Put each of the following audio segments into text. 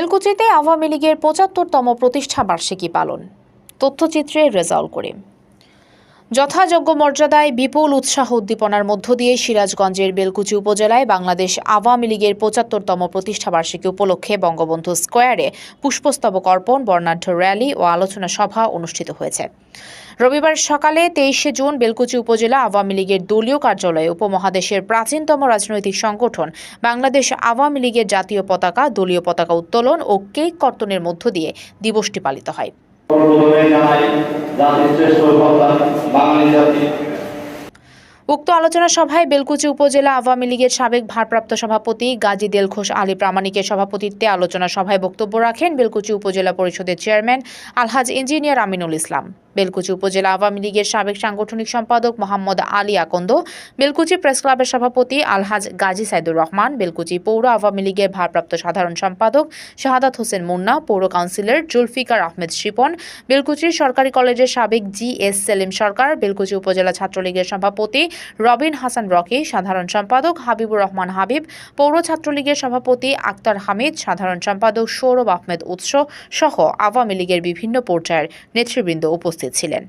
বেলকুচিতে আওয়ামী লীগের পঁচাত্তরতম প্রতিষ্ঠা বার্ষিকী পালন। তথ্যচিত্রে রেজাউল করিম। যথাযোগ্য মর্যাদায় বিপুল উৎসাহ উদ্দীপনার মধ্য দিয়ে সিরাজগঞ্জের বেলকুচি উপজেলায় বাংলাদেশ আওয়ামী লীগের পঁচাত্তরতম প্রতিষ্ঠাবার্ষিকী উপলক্ষে বঙ্গবন্ধু স্কোয়ারে পুষ্পস্তবক অর্পণ, বর্ণাঢ্য র্যালি ও আলোচনা সভা অনুষ্ঠিত হয়েছে। রবিবার সকালে তেইশে জুন বেলকুচি উপজেলা আওয়ামী লীগের দলীয় কার্যালয়ে উপমহাদেশের প্রাচীনতম রাজনৈতিক সংগঠন বাংলাদেশ আওয়ামী লীগের জাতীয় পতাকা, দলীয় পতাকা উত্তোলন ও কেক কর্তনের মধ্য দিয়ে দিবসটি পালিত হয়। জাতির শ্রেষ্ঠ বাঙালি জাতি। উক্ত আলোচনা সভায় বেলকুচি উপজেলা আওয়ামী লীগের সাবেক ভারপ্রাপ্ত সভাপতি গাজী দেলখোষ আলী প্রামাণিকের সভাপতিত্বে আলোচনা সভায় বক্তব্য রাখেন বেলকুচি উপজেলা পরিষদের চেয়ারম্যান আলহাজ ইঞ্জিনিয়ার আমিনুল ইসলাম। বেলকুচি উপজেলা আওয়ামী লীগের সাবেক সাংগঠনিক সম্পাদক মোহাম্মদ আলী আকন্দ, বেলকুচি প্রেস ক্লাবের সভাপতি আলহাজ গাজী সাইদুর রহমান, বেলকুচি পৌর আওয়ামী লীগের ভারপ্রাপ্ত সাধারণ সম্পাদক শাহাদাত হোসেন মুন্না, পৌর কাউন্সিলর জুলফিকার আহমেদ শিপন বেলকুচির সরকারি কলেজের সাবেক জি এস সেলিম সরকার, বেলকুচি উপজেলা ছাত্রলীগের সভাপতি রবিন হাসান রকি সাধারণ সম্পাদক, হাবিবুর রহমান হাবিব, পৌর ছাত্রলীগের সভাপতি আক্তার হামিদ, সাধারণ সম্পাদক সৌরভ আহমেদ উৎস সহ আওয়ামী লীগের বিভিন্ন পর্যায়ের নেতৃবৃন্দ উপস্থিত ছিলেন।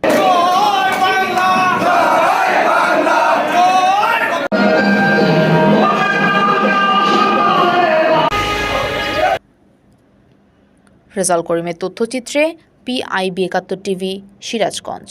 রেজাল করিমের তথ্যচিত্রে, পিআইবি একাত্তর টিভি, সিরাজগঞ্জ।